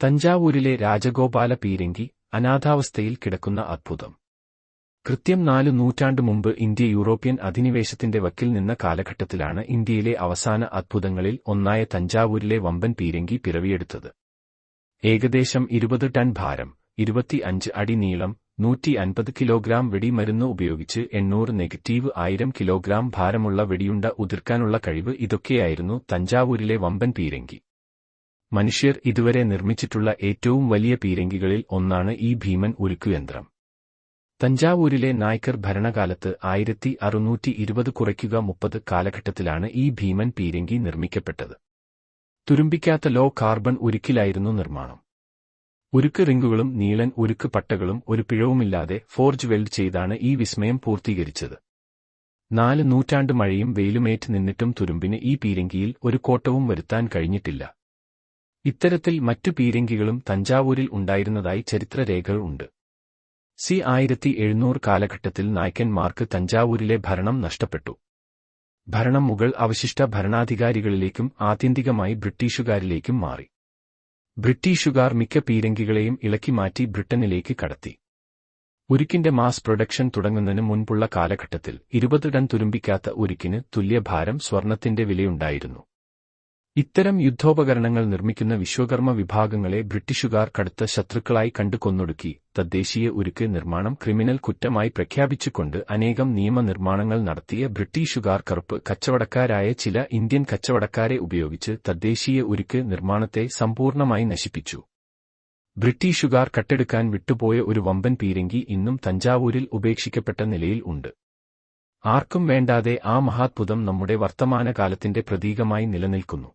തഞ്ചാവൂരിലെ രാജഗോപാല പീരങ്കി അനാഥാവസ്ഥയിൽ കിടക്കുന്ന അത്ഭുതം. കൃത്യം നാലു നൂറ്റാണ്ട് മുമ്പ് ഇന്ത്യ യൂറോപ്യൻ അധിനിവേശത്തിന്റെ വക്കിൽ നിന്ന കാലഘട്ടത്തിലാണ് ഇന്ത്യയിലെ അവസാന അത്ഭുതങ്ങളിൽ ഒന്നായ തഞ്ചാവൂരിലെ വമ്പൻ പീരങ്കി പിറവിയെടുത്തത്. ഏകദേശം ഇരുപത് ടൺ ഭാരം ഇരുപത്തിയഞ്ച് അടി നീളം നൂറ്റി അൻപത് കിലോഗ്രാം വെടിമരുന്ന് ഉപയോഗിച്ച് എണ്ണൂറ് നെഗറ്റീവ് ആയിരം കിലോഗ്രാം ഭാരമുള്ള വെടിയുണ്ട ഉതിർക്കാനുള്ള കഴിവ് ഇതൊക്കെയായിരുന്നു തഞ്ചാവൂരിലെ വമ്പൻ പീരങ്കി. മനുഷ്യർ ഇതുവരെ നിർമ്മിച്ചിട്ടുള്ള ഏറ്റവും വലിയ പീരങ്കികളിൽ ഒന്നാണ് ഈ ഭീമൻ ഉരുക്കുയന്ത്രം. തഞ്ചാവൂരിലെ നായ്ക്കർ ഭരണകാലത്ത് ആയിരത്തി അറുന്നൂറ്റി ഇരുപത് കുറയ്ക്കുക മുപ്പത് കാലഘട്ടത്തിലാണ് ഈ ഭീമൻ പീരങ്കി നിർമ്മിക്കപ്പെട്ടത്. തുരുമ്പിക്കാത്ത ലോ കാർബൺ ഉരുക്കിലായിരുന്നു നിർമ്മാണം. ഉരുക്ക് റിങ്ങുകളും നീളൻ ഉരുക്ക് പട്ടകളും ഒരു പിഴവുമില്ലാതെ ഫോർജ് വെൽഡ് ചെയ്താണ് ഈ വിസ്മയം പൂർത്തീകരിച്ചത്. നാല് നൂറ്റാണ്ട് മഴയും വെയിലുമേറ്റ് നിന്നിട്ടും തുരുമ്പിന് ഈ പീരങ്കിയിൽ ഒരു കോട്ടവും വരുത്താൻ കഴിഞ്ഞിട്ടില്ല. ഇത്തരത്തിൽ മറ്റു പീരങ്കികളും തഞ്ചാവൂരിൽ ഉണ്ടായിരുന്നതായി ചരിത്രരേഖകൾ ഉണ്ട്. സി ആയിരത്തി എഴുന്നൂറ് കാലഘട്ടത്തിൽ നായ്ക്കന്മാർക്ക് തഞ്ചാവൂരിലെ ഭരണം നഷ്ടപ്പെട്ടു. ഭരണം മുഗൾ അവശിഷ്ട ഭരണാധികാരികളിലേക്കും ആത്യന്തികമായി ബ്രിട്ടീഷുകാരിലേക്കും മാറി. ബ്രിട്ടീഷുകാർ മിക്ക പീരങ്കികളെയും ഇളക്കി മാറ്റി ബ്രിട്ടനിലേക്ക് കടത്തി. ഉരുക്കിന്റെ മാസ് പ്രൊഡക്ഷൻ തുടങ്ങുന്നതിന് മുൻപുള്ള കാലഘട്ടത്തിൽ ഇരുപത് ടൺ തുരുമ്പിക്കാത്ത ഉരുക്കിന് തുല്യഭാരം സ്വർണത്തിന്റെ വിലയുണ്ടായിരുന്നു. ഇത്തരം യുദ്ധോപകരണങ്ങൾ നിർമ്മിക്കുന്ന വിശ്വകർമ്മ വിഭാഗങ്ങളെ ബ്രിട്ടീഷുകാർ കടുത്ത ശത്രുക്കളായി കണ്ടു കൊന്നൊടുക്കി തദ്ദേശീയ ഉരുക്ക് നിർമ്മാണം ക്രിമിനൽ കുറ്റമായി പ്രഖ്യാപിച്ചുകൊണ്ട് അനേകം നിയമനിർമ്മാണങ്ങൾ നടത്തിയ ബ്രിട്ടീഷുകാർ കറുപ്പ് കച്ചവടക്കാരായ ചില ഇന്ത്യൻ കച്ചവടക്കാരെ ഉപയോഗിച്ച് തദ്ദേശീയ ഉരുക്ക് നിർമ്മാണത്തെ സമ്പൂർണമായി നശിപ്പിച്ചു. ബ്രിട്ടീഷുകാർ കട്ടെടുക്കാൻ വിട്ടുപോയ ഒരു വമ്പൻ പീരങ്കി ഇന്നും തഞ്ചാവൂരിൽ ഉപേക്ഷിക്കപ്പെട്ട നിലയിൽ ഉണ്ട്. ആർക്കും വേണ്ടാതെ ആ മഹാത്ഭുതം നമ്മുടെ വർത്തമാനകാലത്തിന്റെ പ്രതീകമായി നിലനിൽക്കുന്നു.